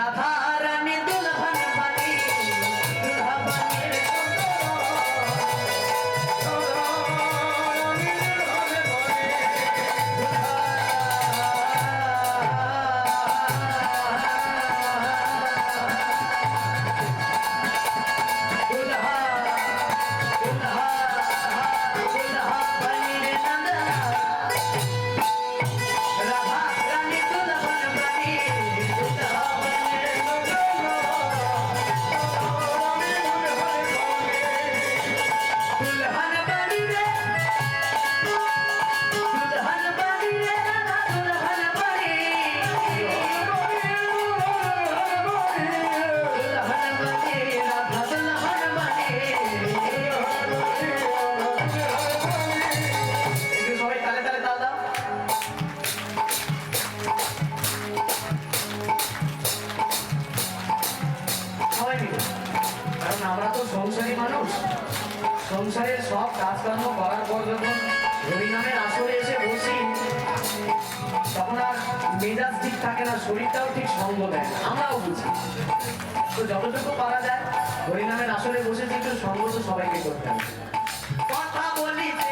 রাধা মেজাজ ঠিক থাকে না, শরীরটাও ঠিক সঙ্গ দেয় না। আমরাও বুঝি। তো যতটুকু পারা যায়, হরিনামের আসরে বসেছি একটু সঙ্গ তো সবাইকে করতে হবে। কথা বলিতে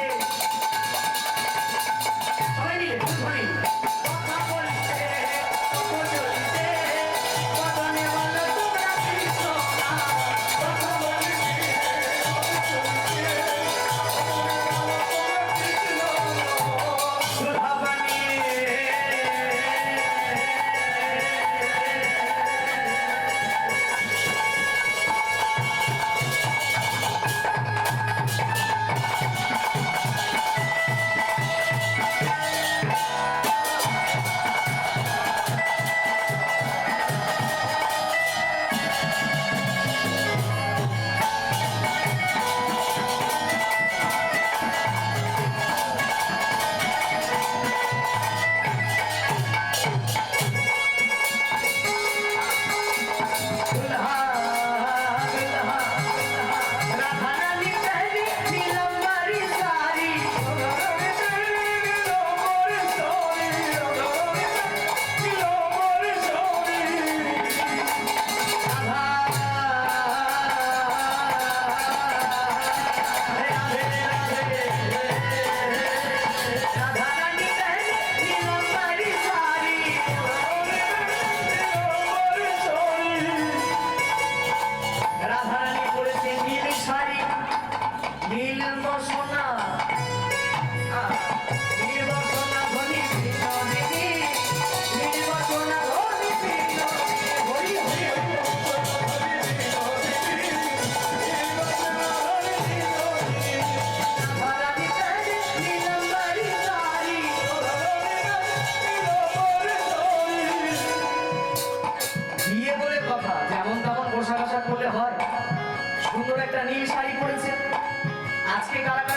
আজকে তারা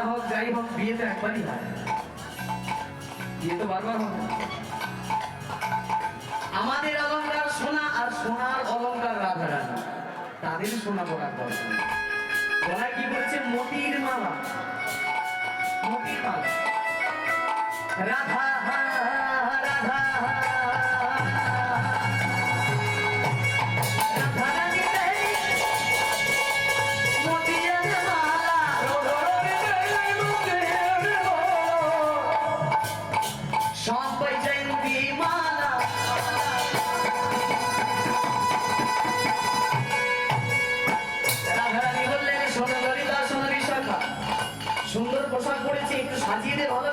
না হোক যাই হোক বিয়ে একবারই হয়। বিয়ে তো বারবার হবে আমাদের অলঙ্কার সোনা আর সোনার অলঙ্কার রাধা তাদের সোনা পড়ার দর্শন গলায় কি বলেছে? মতির মালা। মতির মালা। রাধা রাধা রাধা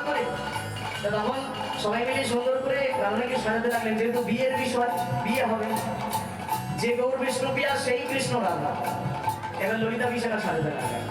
করে? তো তখন সবাই মিলে সুন্দর করে রান্নাকে সাজাতে লাগলেন। যেহেতু বিয়ের বিষয়, বিয়ে হবে। যে গৌর, বিষ্ণু বিয়া সেই কৃষ্ণ রান্না এবার ললিতা বিশাখা সাজাতে লাগলেন।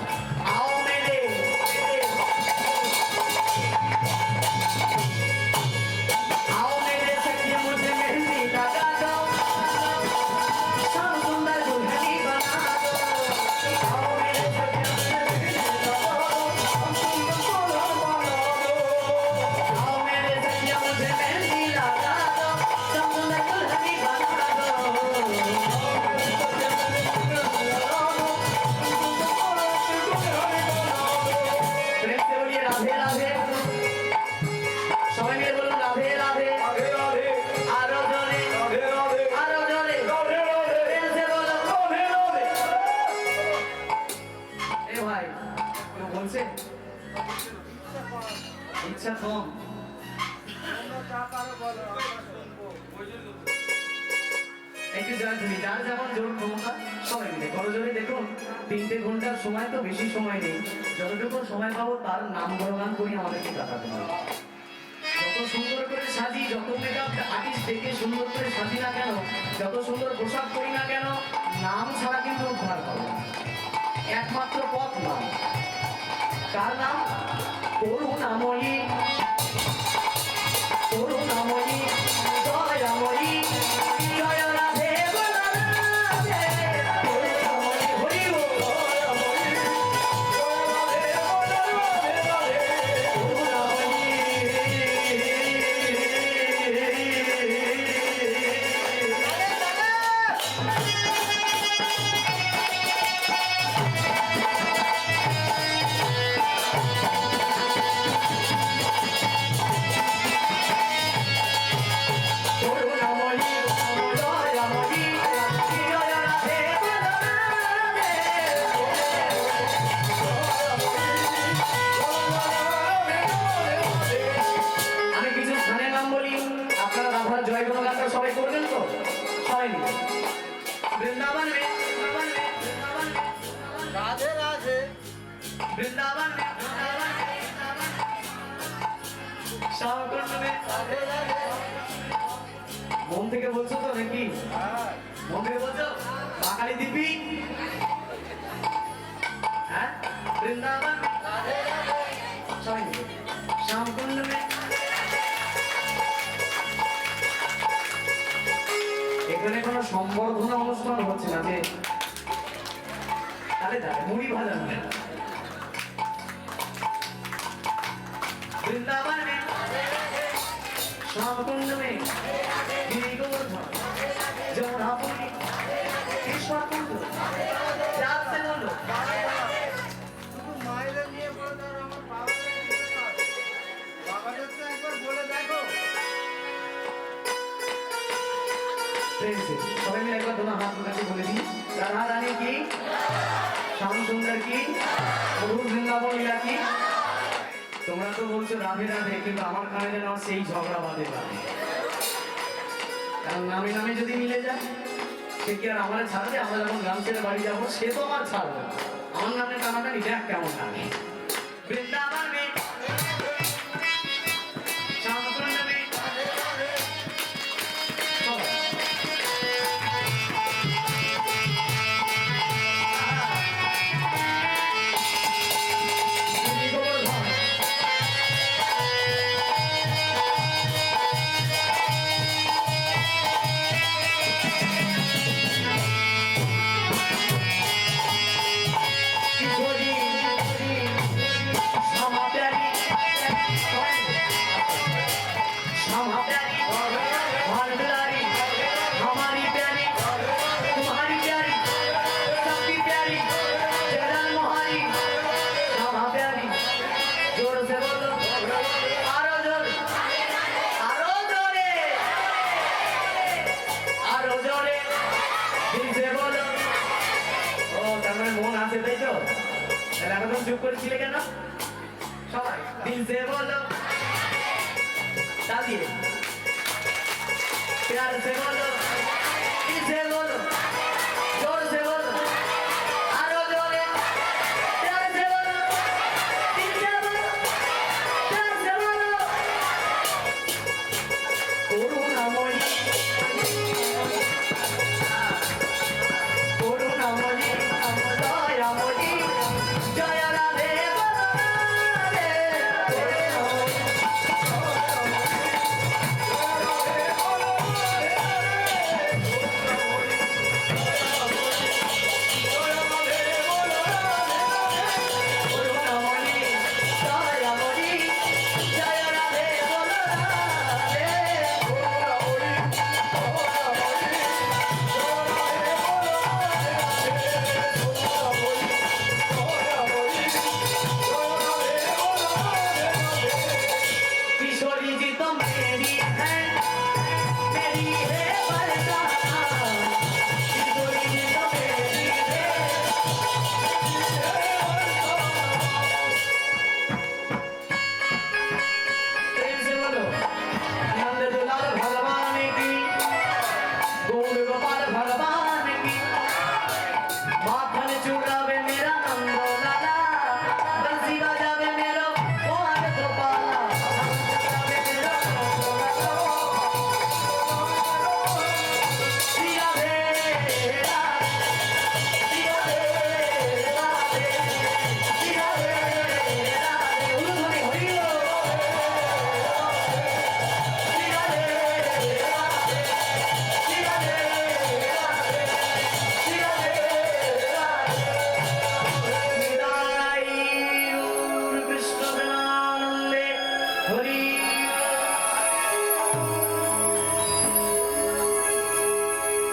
বলছে ইচ্ছা কম একটু জয় ধরি যার যেমন জোর ক্ষমতা সবাই মিলে করজোরে দেখুন তিনটে ঘণ্টার সময় তো বেশি সময় নেই. যতটুকু সময় পাবো তার নাম গুণগান করি আমাদেরকে কাটাতে হবে যত সুন্দর করে সাজি, যত মেকআপ আর্টিস্ট দেখে সুন্দর করে সাজি না কেন, যত সুন্দর পোশাক করি না কেন, নাম ছাড়া কিন্তু উদ্ধার না। একমাত্র পথ নাম। কার নাম করুণাময়ী করুণাময়ী মন থেকে বলছো তো নাকি? মন থেকে বলছো? বাঙালি দিবি হ্যাঁ? এখানে কোনো সম্বর্ধনা অনুষ্ঠান হচ্ছে না যে তাহলে তাহলে মুড়ি ভাজা বৃন্দাবন মে শ্যামকুণ্ড মে গিরি গোবর্ধন যমুনাপুরী দেখো প্রেমসে সবাই মিলে একবার তোমার হাত রাধা রানী কি শ্যাম সুন্দর কি বৃন্দাবন লীলা কি? তোমরা তো বলছো রাধে রাধে কিন্তু আমার কানে যেন সেই ঝগড়া বাঁধে কারণ নামে নামে যদি মিলে যায়, সে কি আর আমার ছাড়বে? আমরা যখন গ্রাম ছেড়ে বাড়ি যাব, সে তো আমার ছাড়বে। আমার নামে টানাটানি দেখ কেমন লাগে বৃন্দাবন মানে আছে তাই তো তাহলে এতক্ষণ চুপ করেছিলে কেন সবাই দিল সে বলো তাল দিয়ে প্যার সে বলো